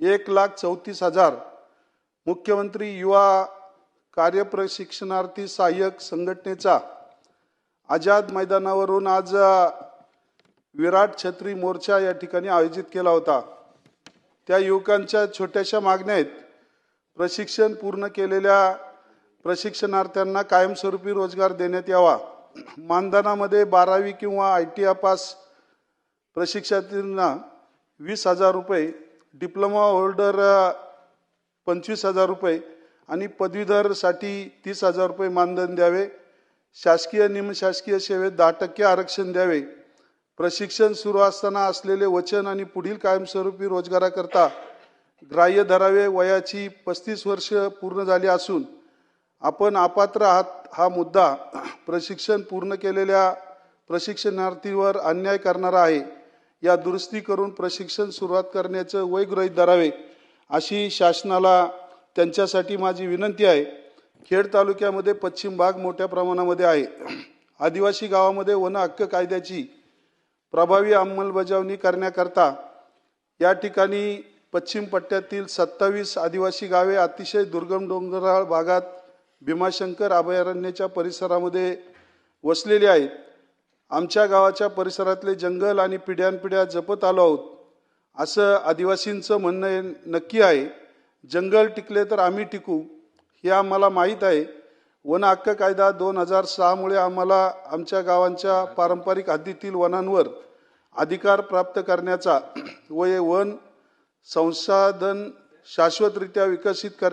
एक लाख चौतीस हजार मुख्यमंत्री युवा कार्यप्रशिक्षणार्थी सहाय्यक संघटनेचा आझाद मैदानावरून आज विराट छत्री मोर्चा या ठिकाणी आयोजित केला होता. त्या युवकांच्या छोट्याशा मागण्या आहेत. प्रशिक्षण पूर्ण केलेल्या प्रशिक्षणार्थ्यांना कायमस्वरूपी रोजगार देण्यात यावा. मानधनामध्ये बारावी किंवा आय टी पास प्रशिक्षणार्थींना वीस हजार रुपये डिप्लोमा होल्डर पंचवीस हजार रुपये आणि पदवीधरसाठी तीस हजार रुपये मानधन द्यावे. शासकीय निमशासकीय सेवेत दहा टक्के आरक्षण द्यावे. प्रशिक्षण सुरू असताना असलेले वचन आणि पुढील कायमस्वरूपी रोजगाराकरता ग्राह्य धरावे वयाची पस्तीस वर्ष पूर्ण झाली असून आपण अपात्र आहात हा मुद्दा प्रशिक्षण पूर्ण केलेल्या प्रशिक्षणार्थीवर अन्याय करणारा आहे. या दुरुस्ती करून प्रशिक्षण सुरुवात करण्याचं वय गृहित धरावे अशी शासनाला त्यांच्यासाठी माझी विनंती आहे. खेड तालुक्यामध्ये पश्चिम भाग मोठ्या प्रमाणामध्ये आहे. आदिवासी गावामध्ये वन हक्क कायद्याची प्रभावी अंमलबजावणी करण्याकरता या ठिकाणी पश्चिम पट्ट्यातील सत्तावीस आदिवासी गावे अतिशय दुर्गम डोंगराळ भागात भीमाशंकर अभयारण्याच्या परिसरामध्ये वसलेली आहेत. आमच्या गावाच्या परिसरातले जंगल आणि पिढ्यानपिढ्या जपत आलो आहोत. असं आदिवासींचं म्हणणं हे नक्की आहे. जंगल टिकले तर आम्ही टिकू हे आम्हाला माहीत आहे. वन हक्क कायदा दोन हजार सहामुळे आम्हाला आमच्या गावांच्या पारंपरिक हद्दीतील वनांवर अधिकार प्राप्त करण्याचा व हे वन संसाधन शाश्वतरित्या विकसित कर